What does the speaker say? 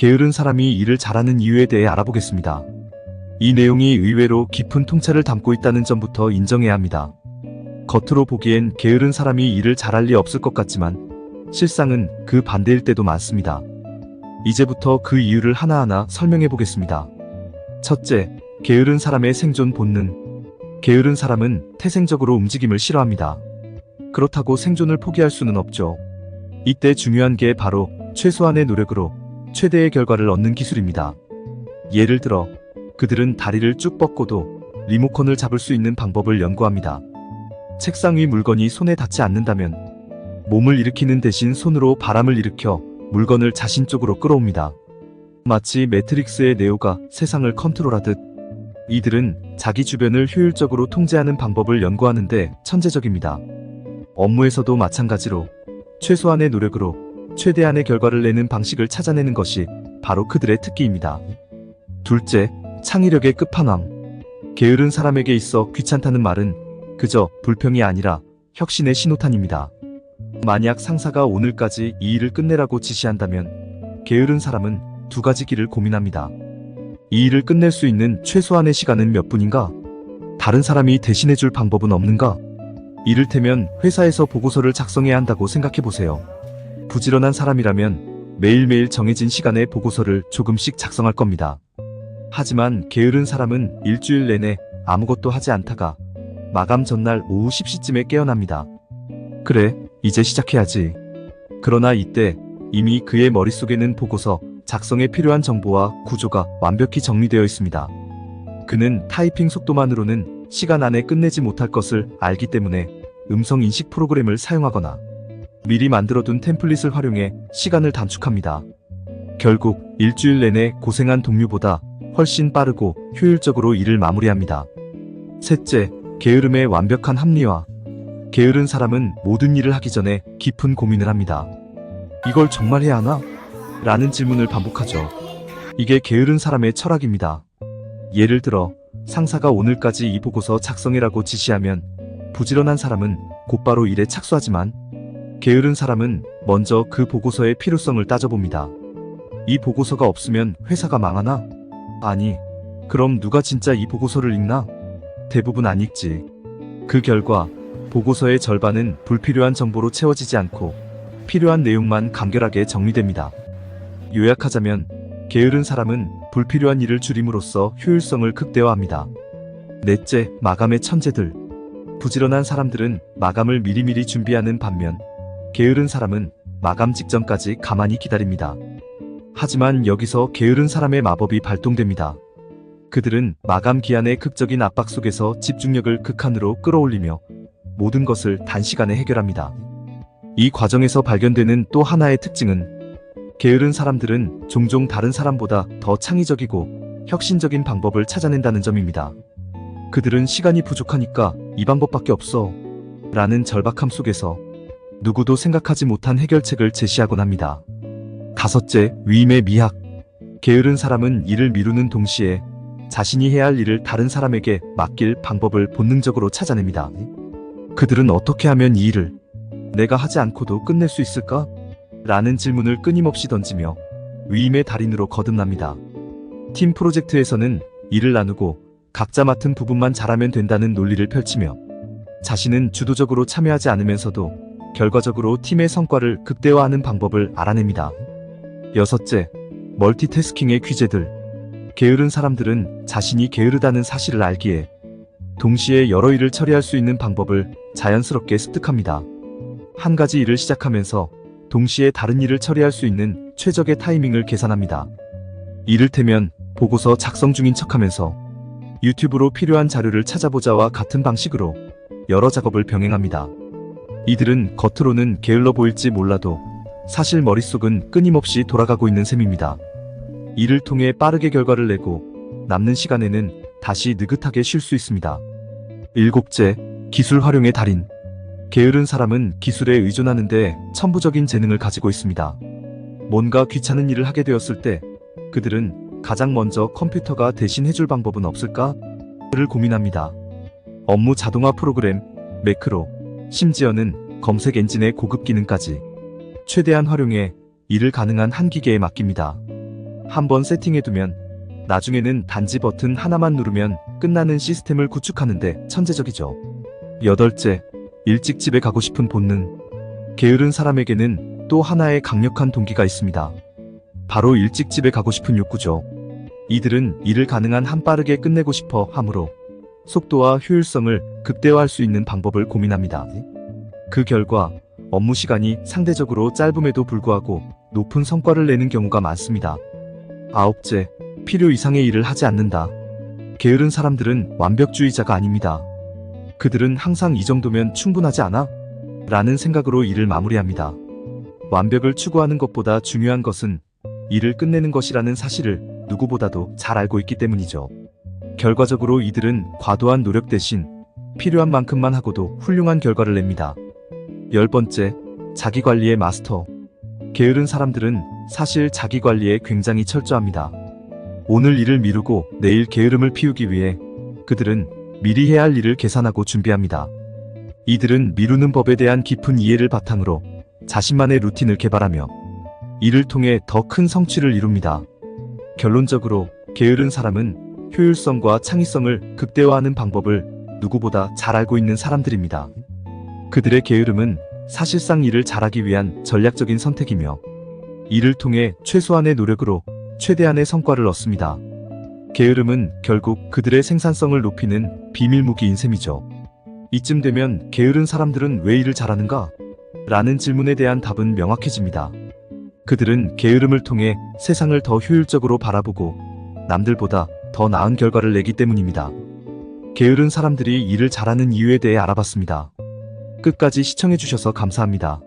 게으른 사람이 일을 잘하는 이유에 대해 알아보겠습니다. 이 내용이 의외로 깊은 통찰을 담고 있다는 점부터 인정해야 합니다. 겉으로 보기엔 게으른 사람이 일을 잘할 리 없을 것 같지만 실상은 그 반대일 때도 많습니다. 이제부터 그 이유를 하나하나 설명해 보겠습니다. 첫째, 게으른 사람의 생존 본능. 게으른 사람은 태생적으로 움직임을 싫어합니다. 그렇다고 생존을 포기할 수는 없죠. 이때 중요한 게 바로 최소한의 노력으로 최대의 결과를 얻는 기술입니다. 예를 들어, 그들은 다리를 쭉 뻗고도 리모컨을 잡을 수 있는 방법을 연구합니다. 책상 위 물건이 손에 닿지 않는다면 몸을 일으키는 대신 손으로 바람을 일으켜 물건을 자신 쪽으로 끌어옵니다. 마치 매트릭스의 네오가 세상을 컨트롤하듯 이들은 자기 주변을 효율적으로 통제하는 방법을 연구하는데 천재적입니다. 업무에서도 마찬가지로 최소한의 노력으로 최대한의 결과를 내는 방식을 찾아내는 것이 바로 그들의 특기입니다. 둘째, 창의력의 끝판왕. 게으른 사람에게 있어 귀찮다는 말은 그저 불평이 아니라 혁신의 신호탄입니다. 만약 상사가 오늘까지 이 일을 끝내라고 지시한다면 게으른 사람은 두 가지 길을 고민합니다. 이 일을 끝낼 수 있는 최소한의 시간은 몇 분인가? 다른 사람이 대신해줄 방법은 없는가? 이를테면 회사에서 보고서를 작성해야 한다고 생각해 보세요. 부지런한 사람이라면 매일매일 정해진 시간에 보고서를 조금씩 작성할 겁니다. 하지만 게으른 사람은 일주일 내내 아무것도 하지 않다가 마감 전날 오후 10시쯤에 깨어납니다. 그래, 이제 시작해야지. 그러나 이때 이미 그의 머릿속에는 보고서 작성에 필요한 정보와 구조가 완벽히 정리되어 있습니다. 그는 타이핑 속도만으로는 시간 안에 끝내지 못할 것을 알기 때문에 음성 인식 프로그램을 사용하거나 미리 만들어둔 템플릿을 활용해 시간을 단축합니다. 결국 일주일 내내 고생한 동료보다 훨씬 빠르고 효율적으로 일을 마무리합니다. 셋째, 게으름의 완벽한 합리화. 게으른 사람은 모든 일을 하기 전에 깊은 고민을 합니다. 이걸 정말 해야 하나? 라는 질문을 반복하죠. 이게 게으른 사람의 철학입니다. 예를 들어, 상사가 오늘까지 이 보고서 작성해라고 지시하면 부지런한 사람은 곧바로 일에 착수하지만 게으른 사람은 먼저 그 보고서의 필요성을 따져봅니다. 이 보고서가 없으면 회사가 망하나? 아니, 그럼 누가 진짜 이 보고서를 읽나? 대부분 안 읽지. 그 결과 보고서의 절반은 불필요한 정보로 채워지지 않고 필요한 내용만 간결하게 정리됩니다. 요약하자면 게으른 사람은 불필요한 일을 줄임으로써 효율성을 극대화합니다. 넷째, 마감의 천재들. 부지런한 사람들은 마감을 미리미리 준비하는 반면 게으른 사람은 마감 직전까지 가만히 기다립니다. 하지만 여기서 게으른 사람의 마법이 발동됩니다. 그들은 마감 기한의 극적인 압박 속에서 집중력을 극한으로 끌어올리며 모든 것을 단시간에 해결합니다. 이 과정에서 발견되는 또 하나의 특징은 게으른 사람들은 종종 다른 사람보다 더 창의적이고 혁신적인 방법을 찾아낸다는 점입니다. 그들은 시간이 부족하니까 이 방법밖에 없어. 라는 절박함 속에서 누구도 생각하지 못한 해결책을 제시하곤 합니다. 다섯째, 위임의 미학. 게으른 사람은 일을 미루는 동시에 자신이 해야 할 일을 다른 사람에게 맡길 방법을 본능적으로 찾아냅니다. 그들은 어떻게 하면 이 일을 내가 하지 않고도 끝낼 수 있을까? 라는 질문을 끊임없이 던지며 위임의 달인으로 거듭납니다. 팀 프로젝트에서는 일을 나누고 각자 맡은 부분만 잘하면 된다는 논리를 펼치며 자신은 주도적으로 참여하지 않으면서도 결과적으로 팀의 성과를 극대화하는 방법을 알아냅니다. 여섯째, 멀티태스킹의 귀재들. 게으른 사람들은 자신이 게으르다는 사실을 알기에 동시에 여러 일을 처리할 수 있는 방법을 자연스럽게 습득합니다. 한 가지 일을 시작하면서 동시에 다른 일을 처리할 수 있는 최적의 타이밍을 계산합니다. 이를테면 보고서 작성 중인 척하면서 유튜브로 필요한 자료를 찾아보자와 같은 방식으로 여러 작업을 병행합니다. 이들은 겉으로는 게을러 보일지 몰라도 사실 머릿속은 끊임없이 돌아가고 있는 셈입니다. 이를 통해 빠르게 결과를 내고 남는 시간에는 다시 느긋하게 쉴 수 있습니다. 일곱째, 기술 활용의 달인. 게으른 사람은 기술에 의존하는데 천부적인 재능을 가지고 있습니다. 뭔가 귀찮은 일을 하게 되었을 때 그들은 가장 먼저 컴퓨터가 대신 해줄 방법은 없을까? 를 고민합니다. 업무 자동화 프로그램, 매크로, 심지어는 검색 엔진의 고급 기능까지 최대한 활용해 일을 가능한 한 기계에 맡깁니다. 한번 세팅해두면 나중에는 단지 버튼 하나만 누르면 끝나는 시스템을 구축하는데 천재적이죠. 여덟째, 일찍 집에 가고 싶은 본능. 게으른 사람에게는 또 하나의 강력한 동기가 있습니다. 바로 일찍 집에 가고 싶은 욕구죠. 이들은 일을 가능한 한 빠르게 끝내고 싶어 하므로 속도와 효율성을 극대화할 수 있는 방법을 고민합니다. 그 결과 업무 시간이 상대적으로 짧음에도 불구하고 높은 성과를 내는 경우가 많습니다. 아홉째, 필요 이상의 일을 하지 않는다. 게으른 사람들은 완벽주의자가 아닙니다. 그들은 항상 이 정도면 충분하지 않아? 라는 생각으로 일을 마무리합니다. 완벽을 추구하는 것보다 중요한 것은 일을 끝내는 것이라는 사실을 누구보다도 잘 알고 있기 때문이죠. 결과적으로 이들은 과도한 노력 대신 필요한 만큼만 하고도 훌륭한 결과를 냅니다. 열 번째, 자기 관리의 마스터. 게으른 사람들은 사실 자기 관리에 굉장히 철저합니다. 오늘 일을 미루고 내일 게으름을 피우기 위해 그들은 미리 해야 할 일을 계산하고 준비합니다. 이들은 미루는 법에 대한 깊은 이해를 바탕으로 자신만의 루틴을 개발하며 이를 통해 더 큰 성취를 이룹니다. 결론적으로 게으른 사람은 효율성과 창의성을 극대화하는 방법을 누구보다 잘 알고 있는 사람들입니다. 그들의 게으름은 사실상 일을 잘하기 위한 전략적인 선택이며 이를 통해 최소한의 노력으로 최대한의 성과를 얻습니다. 게으름은 결국 그들의 생산성을 높이는 비밀 무기인 셈이죠. 이쯤 되면 게으른 사람들은 왜 일을 잘하는가? 라는 질문에 대한 답은 명확해집니다. 그들은 게으름을 통해 세상을 더 효율적으로 바라보고 남들보다 더 나은 결과를 내기 때문입니다. 게으른 사람들이 일을 잘하는 이유에 대해 알아봤습니다. 끝까지 시청해주셔서 감사합니다.